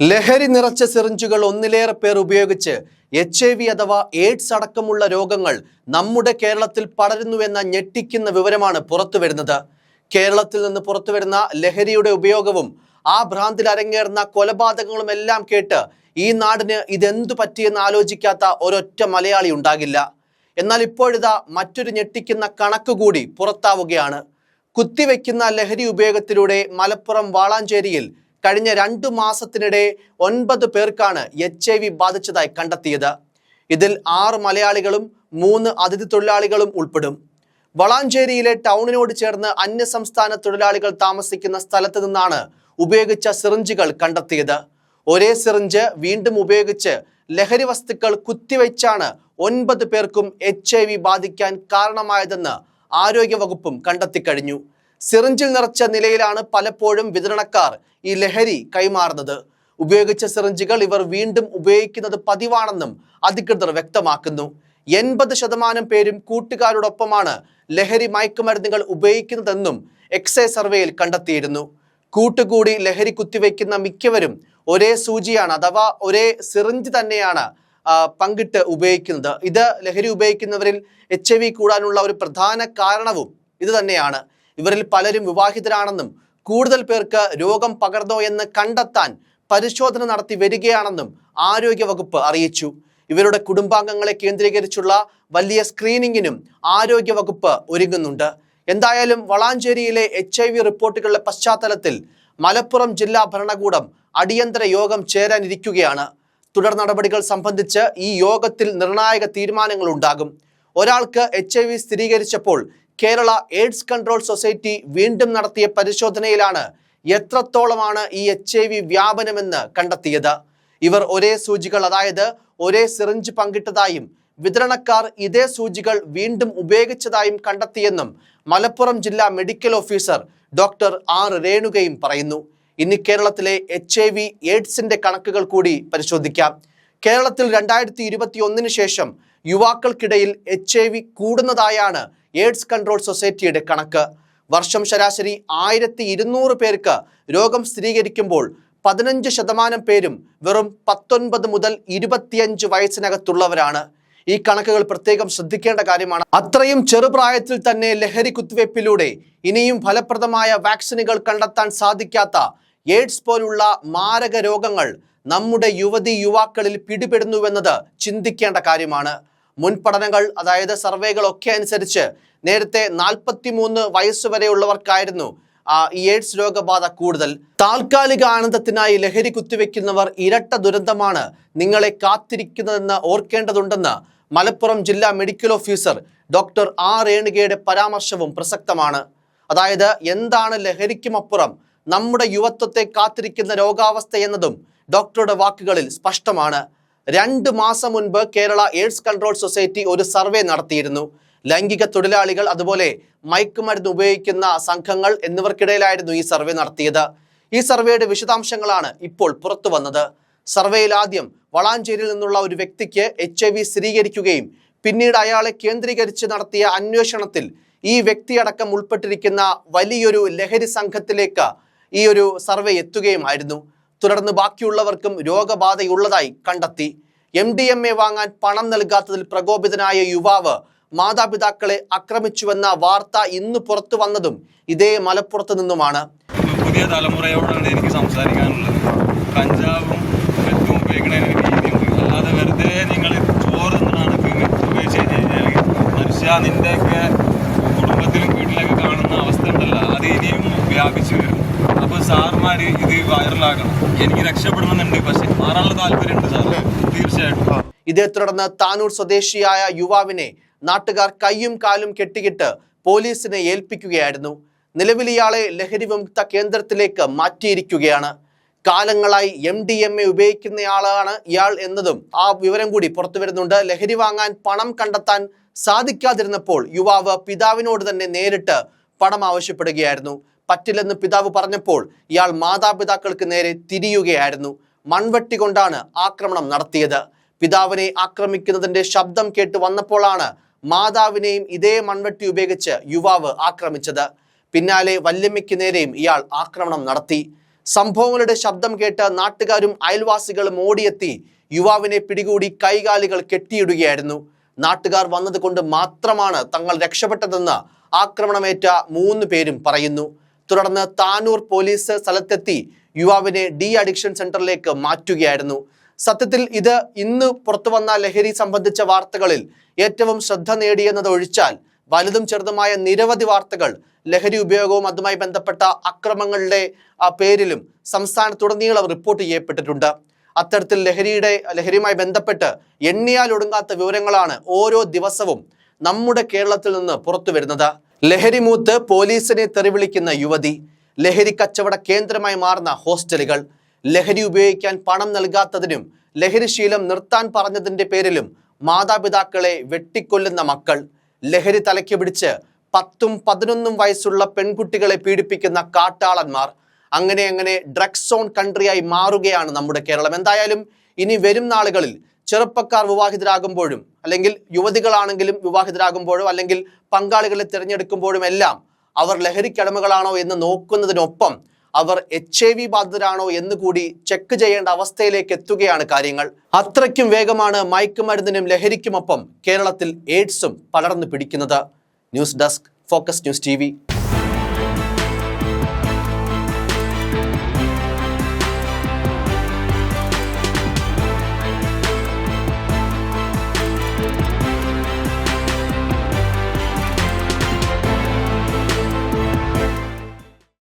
ലഹരി നിറച്ച സിറിഞ്ചുകൾ ഒന്നിലേറെ പേർ ഉപയോഗിച്ച് എച്ച് ഐ വി അഥവാ എയ്ഡ്സ് അടക്കമുള്ള രോഗങ്ങൾ നമ്മുടെ കേരളത്തിൽ പടരുന്നുവെന്ന ഞെട്ടിക്കുന്ന വിവരമാണ് പുറത്തു വരുന്നത്. കേരളത്തിൽ നിന്ന് പുറത്തു വരുന്ന ലഹരിയുടെ ഉപയോഗവും ആ ഭ്രാന്തിൽ അരങ്ങേറുന്ന കൊലപാതകങ്ങളും എല്ലാം കേട്ട് ഈ നാടിന് ഇതെന്തു പറ്റിയെന്ന് ആലോചിക്കാത്ത ഒരൊറ്റ മലയാളി ഉണ്ടാകില്ല. എന്നാൽ ഇപ്പോഴിതാ മറ്റൊരു ഞെട്ടിക്കുന്ന കണക്ക് കൂടി പുറത്താവുകയാണ്. കുത്തിവെക്കുന്ന ലഹരി ഉപയോഗത്തിലൂടെ മലപ്പുറം വാളാഞ്ചേരിയിൽ കഴിഞ്ഞ രണ്ടു മാസത്തിനിടെ ഒൻപത് പേർക്കാണ് എച്ച് ഐ വി ബാധിച്ചതായി കണ്ടെത്തിയത്. ഇതിൽ ആറ് മലയാളികളും മൂന്ന് അതിഥി തൊഴിലാളികളും ഉൾപ്പെടും. വളാഞ്ചേരിയിലെ ടൗണിനോട് ചേർന്ന് അന്യസംസ്ഥാന തൊഴിലാളികൾ താമസിക്കുന്ന സ്ഥലത്ത് നിന്നാണ് ഉപയോഗിച്ച സിറിഞ്ചുകൾ കണ്ടെത്തിയത്. ഒരേ സിറിഞ്ച് വീണ്ടും ഉപയോഗിച്ച് ലഹരി വസ്തുക്കൾ കുത്തിവെച്ചാണ് ഒൻപത് പേർക്കും എച്ച് ഐ വി ബാധിക്കാൻ കാരണമായതെന്ന് ആരോഗ്യവകുപ്പും കണ്ടെത്തിക്കഴിഞ്ഞു. സിറിഞ്ചിൽ നിറച്ച നിലയിലാണ് പലപ്പോഴും വിതരണക്കാർ ഈ ലഹരി കൈമാറുന്നത്. ഉപയോഗിച്ച സിറിഞ്ചുകൾ ഇവർ വീണ്ടും ഉപയോഗിക്കുന്നത് പതിവാണെന്നും അധികൃതർ വ്യക്തമാക്കുന്നു. എൺപത് ശതമാനം പേരും കൂട്ടുകാരോടൊപ്പമാണ് ലഹരി മയക്കുമരുന്നുകൾ ഉപയോഗിക്കുന്നതെന്നും എക്സൈസ് സർവേയിൽ കണ്ടെത്തിയിരുന്നു. കൂട്ടുകൂടി ലഹരി കുത്തിവെക്കുന്ന മിക്കവരും ഒരേ സൂചിയാണ് അഥവാ ഒരേ സിറിഞ്ച് തന്നെയാണ് പങ്കിട്ട് ഉപയോഗിക്കുന്നത്. ഇത് ലഹരി ഉപയോഗിക്കുന്നവരിൽ എച്ച് ഐ വി കൂടാനുള്ള ഒരു പ്രധാന കാരണവും ഇത് തന്നെയാണ് ഇവരിൽ പലരും വിവാഹിതരാണെന്നും കൂടുതൽ പേർക്ക് രോഗം പകർന്നോ എന്ന് കണ്ടെത്താൻ പരിശോധന നടത്തി വരികയാണെന്നും ആരോഗ്യവകുപ്പ് അറിയിച്ചു. ഇവരുടെ കുടുംബാംഗങ്ങളെ കേന്ദ്രീകരിച്ചുള്ള വലിയ സ്ക്രീനിങ്ങിനും ആരോഗ്യവകുപ്പ് ഒരുങ്ങുന്നുണ്ട്. എന്തായാലും വളാഞ്ചേരിയിലെ എച്ച് ഐ വി റിപ്പോർട്ടുകളുടെ പശ്ചാത്തലത്തിൽ മലപ്പുറം ജില്ലാ ഭരണകൂടം അടിയന്തര യോഗം ചേരാനിരിക്കുകയാണ്. തുടർ നടപടികൾ സംബന്ധിച്ച് ഈ യോഗത്തിൽ നിർണായക തീരുമാനങ്ങൾ ഉണ്ടാകും. ഒരാൾക്ക് എച്ച് ഐ വി സ്ഥിരീകരിച്ചപ്പോൾ കേരള എയ്ഡ്സ് കൺട്രോൾ സൊസൈറ്റി വീണ്ടും നടത്തിയ പരിശോധനയിലാണ് എത്രത്തോളമാണ് ഈ എച്ച് ഐ വി വ്യാപനമെന്ന് കണ്ടെത്തിയത്. ഇവർ ഒരേ സൂചികൾ അതായത് ഒരേ സിറിഞ്ച് പങ്കിട്ടതായും വിതരണക്കാർ ഇതേ സൂചികൾ വീണ്ടും ഉപയോഗിച്ചതായും കണ്ടെത്തിയെന്നും മലപ്പുറം ജില്ലാ മെഡിക്കൽ ഓഫീസർ ഡോക്ടർ ആർ രേണുകയും പറയുന്നു. ഇനി കേരളത്തിലെ എച്ച് ഐ വി എയ്ഡ്സിന്റെ കണക്കുകൾ കൂടി പരിശോധിക്കാം. കേരളത്തിൽ രണ്ടായിരത്തി ഇരുപത്തി ഒന്നിന് ശേഷം യുവാക്കൾക്കിടയിൽ എച്ച് ഐ വി കൂടുന്നതായാണ് എയ്ഡ്സ് കൺട്രോൾ സൊസൈറ്റിയുടെ കണക്ക്. വർഷം ശരാശരി ആയിരത്തി ഇരുന്നൂറ് പേർക്ക് രോഗം സ്ഥിരീകരിക്കുമ്പോൾ പതിനഞ്ച് ശതമാനം പേരും വെറും പത്തൊൻപത് മുതൽ ഇരുപത്തിയഞ്ച് വയസ്സിനകത്തുള്ളവരാണ്. ഈ കണക്കുകൾ പ്രത്യേകം ശ്രദ്ധിക്കേണ്ട കാര്യമാണ്. അത്രയും ചെറുപ്രായത്തിൽ തന്നെ ലഹരി കുത്തിവയ്പ്പിലൂടെ ഇനിയും ഫലപ്രദമായ വാക്സിനുകൾ കണ്ടെത്താൻ സാധിക്കാത്ത എയ്ഡ്സ് പോലുള്ള മാരക രോഗങ്ങൾ നമ്മുടെ യുവതി യുവാക്കളിൽ പിടിപെടുന്നുവെന്നത് ചിന്തിക്കേണ്ട കാര്യമാണ്. മുൻ പഠനങ്ങൾ അതായത് സർവേകളൊക്കെ അനുസരിച്ച് നേരത്തെ നാൽപ്പത്തിമൂന്ന് വയസ്സുവരെയുള്ളവർക്കായിരുന്നു ആ, ഈ എയ്ഡ്സ് രോഗബാധ കൂടുതൽ. താൽക്കാലിക ആനന്ദത്തിനായി ലഹരി കുത്തിവെക്കുന്നവർ ഇരട്ട ദുരന്തമാണ് നിങ്ങളെ കാത്തിരിക്കുന്നതെന്ന് ഓർക്കേണ്ടതുണ്ടെന്ന് മലപ്പുറം ജില്ലാ മെഡിക്കൽ ഓഫീസർ ഡോക്ടർ ആർ രേണുകയുടെ പരാമർശവും പ്രസക്തമാണ്. അതായത് എന്താണ് ലഹരിക്കുമപ്പുറം? നമ്മുടെ യുവത്വത്തെ കാത്തിരിക്കുന്ന രോഗാവസ്ഥ എന്നതും ഡോക്ടറുടെ വാക്കുകളിൽ സ്പഷ്ടമാണ്. രണ്ട് മാസം മുൻപ് കേരള എയ്ഡ്സ് കൺട്രോൾ സൊസൈറ്റി ഒരു സർവേ നടത്തിയിരുന്നു. ലൈംഗിക തൊഴിലാളികൾ അതുപോലെ മയക്കുമരുന്ന് ഉപയോഗിക്കുന്ന സംഘങ്ങൾ എന്നിവർക്കിടയിലായിരുന്നു ഈ സർവേ നടത്തിയത്. ഈ സർവേയുടെ വിശദാംശങ്ങളാണ് ഇപ്പോൾ പുറത്തു വന്നത്. സർവേയിൽ ആദ്യം വളാഞ്ചേരിയിൽ നിന്നുള്ള ഒരു വ്യക്തിക്ക് എച്ച് ഐ വി സ്ഥിരീകരിക്കുകയും പിന്നീട് അയാളെ കേന്ദ്രീകരിച്ച് നടത്തിയ അന്വേഷണത്തിൽ ഈ വ്യക്തിയടക്കം ഉൾപ്പെട്ടിരിക്കുന്ന വലിയൊരു ലഹരി സംഘത്തിലേക്ക് ഈ ഒരു സർവേ എത്തുകയുമായിരുന്നു. തുടർന്ന് ബാക്കിയുള്ളവർക്കും രോഗബാധയുള്ളതായി കണ്ടെത്തി. എം ഡി എം എ വാങ്ങാൻ പണം നൽകാത്തതിൽ പ്രകോപിതനായ യുവാവ് മാതാപിതാക്കളെ ആക്രമിച്ചുവെന്ന വാർത്ത ഇന്ന് പുറത്തു വന്നതും ഇതേ മലപ്പുറത്ത് നിന്നുമാണ്. പുതിയ തലമുറയോടാണ് എനിക്ക് സംസാരിക്കാനുള്ളത്. കഞ്ചാവും മെത്തും ഉപയോഗിക്കണതിന് അല്ലാതെ വെറുതെ നിങ്ങൾ ചോറ് പിന്നെ ഉപയോഗിച്ച് കഴിഞ്ഞാൽ മനുഷ്യ നിന്റെയൊക്കെ കുടുംബത്തിലും വീട്ടിലൊക്കെ കാണുന്ന അവസ്ഥ ഉണ്ടല്ലോ അത് ഇനിയും വ്യാപിച്ചു വരും. അപ്പോൾ സാർമാർ ഇത് വൈറലാകണം എനിക്ക് രക്ഷപ്പെടണമെന്നുണ്ട് പക്ഷെ മാറാനുള്ള താല്പര്യമുണ്ട് സാർ തീർച്ചയായിട്ടും. ഇതേ തുടർന്ന് താനൂർ സ്വദേശിയായ യുവാവിനെ നാട്ടുകാർ കയ്യും കാലും കെട്ടിയിട്ട് പോലീസിനെ ഏൽപ്പിക്കുകയായിരുന്നു. നിലവിൽ ഇയാളെ ലഹരി വിമുക്ത കേന്ദ്രത്തിലേക്ക് മാറ്റിയിരിക്കുകയാണ്. കാലങ്ങളായി എം ഡി എം എ ഉപയോഗിക്കുന്നയാളാണ് ഇയാൾ എന്നതും ആ വിവരം കൂടി പുറത്തു വരുന്നുണ്ട്. ലഹരി വാങ്ങാൻ പണം കണ്ടെത്താൻ സാധിക്കാതിരുന്നപ്പോൾ യുവാവ് പിതാവിനോട് തന്നെ നേരിട്ട് പണം ആവശ്യപ്പെടുകയായിരുന്നു. പറ്റില്ലെന്ന് പിതാവ് പറഞ്ഞപ്പോൾ ഇയാൾ മാതാപിതാക്കൾക്ക് നേരെ തിരിയുകയായിരുന്നു. മൺവെട്ടി കൊണ്ടാണ് ആക്രമണം നടത്തിയത്. പിതാവിനെ ആക്രമിക്കുന്നതിന്റെ ശബ്ദം കേട്ട് വന്നപ്പോഴാണ് മാതാവിനെയും ഇതേ മൺവെട്ടി ഉപയോഗിച്ച് യുവാവ് ആക്രമിച്ചത്. പിന്നാലെ വല്യമ്മയ്ക്ക് നേരെയും ഇയാൾ ആക്രമണം നടത്തി. സംഭവങ്ങളുടെ ശബ്ദം കേട്ട് നാട്ടുകാരും അയൽവാസികളും ഓടിയെത്തി. യുവാവിനെ പിടികൂടി കൈകാലുകൾ കെട്ടിയിടുകയായിരുന്നു. നാട്ടുകാർ വന്നതുകൊണ്ട് മാത്രമാണ് തങ്ങൾ രക്ഷപ്പെട്ടതെന്ന് ആക്രമണമേറ്റ മൂന്ന് പേരും പറയുന്നു. തുടർന്ന് താനൂർ പോലീസ് സ്ഥലത്തെത്തി യുവാവിനെ ഡി അഡിക്ഷൻ സെന്ററിലേക്ക് മാറ്റുകയായിരുന്നു. സത്യത്തിൽ ഇത് ഇന്ന് പുറത്തു വന്ന ലഹരി സംബന്ധിച്ച വാർത്തകളിൽ ഏറ്റവും ശ്രദ്ധ നേടിയെന്നത് ഒഴിച്ചാൽ വലുതും ചെറുതുമായ നിരവധി വാർത്തകൾ ലഹരി ഉപയോഗവും അതുമായി ബന്ധപ്പെട്ട അക്രമങ്ങളുടെ പേരിലും സംസ്ഥാനത്തുടനീളം റിപ്പോർട്ട് ചെയ്യപ്പെട്ടിട്ടുണ്ട്. അത്തരത്തിൽ ലഹരിയുടെ ലഹരിയുമായി ബന്ധപ്പെട്ട് എണ്ണിയാൽ ഒടുങ്ങാത്ത വിവരങ്ങളാണ് ഓരോ ദിവസവും നമ്മുടെ കേരളത്തിൽ നിന്ന് പുറത്തു വരുന്നത് ലഹരി മൂത്ത് പോലീസിനെ തെറിവിളിക്കുന്ന യുവതി ലഹരി കച്ചവട കേന്ദ്രമായി മാറുന്ന ഹോസ്റ്റലുകൾ ലഹരി ഉപയോഗിക്കാൻ പണം നൽകാത്തതിനും ലഹരിശീലം നിർത്താൻ പറഞ്ഞതിന്റെ പേരിലും മാതാപിതാക്കളെ വെട്ടിക്കൊല്ലുന്ന മക്കൾ ലഹരി തലയ്ക്ക് പിടിച്ച് പത്തും പതിനൊന്നും വയസ്സുള്ള പെൺകുട്ടികളെ പീഡിപ്പിക്കുന്ന കാട്ടാളന്മാർ അങ്ങനെ അങ്ങനെ ഡ്രഗ്സ് സോൺ കൺട്രിയായി മാറുകയാണ് നമ്മുടെ കേരളം. എന്തായാലും ഇനി വരും നാളുകളിൽ ചെറുപ്പക്കാർ വിവാഹിതരാകുമ്പോഴും അല്ലെങ്കിൽ യുവതികളാണെങ്കിലും വിവാഹിതരാകുമ്പോഴും അല്ലെങ്കിൽ പങ്കാളികളെ തിരഞ്ഞെടുക്കുമ്പോഴും എല്ലാം അവർ ലഹരിക്കടമകളാണോ എന്ന് നോക്കുന്നതിനൊപ്പം അവർ എച്ച് ഐ വി ബാധിതരാണോ എന്ന് കൂടി ചെക്ക് ചെയ്യേണ്ട അവസ്ഥയിലേക്ക് എത്തുകയാണ് കാര്യങ്ങൾ. അത്രയ്ക്കും വേഗമാണ് മയക്കുമരുന്നിനും ലഹരിക്കുമൊപ്പം കേരളത്തിൽ എയ്ഡ്സും പടർന്നു പിടിക്കുന്നത്. News desk focus news T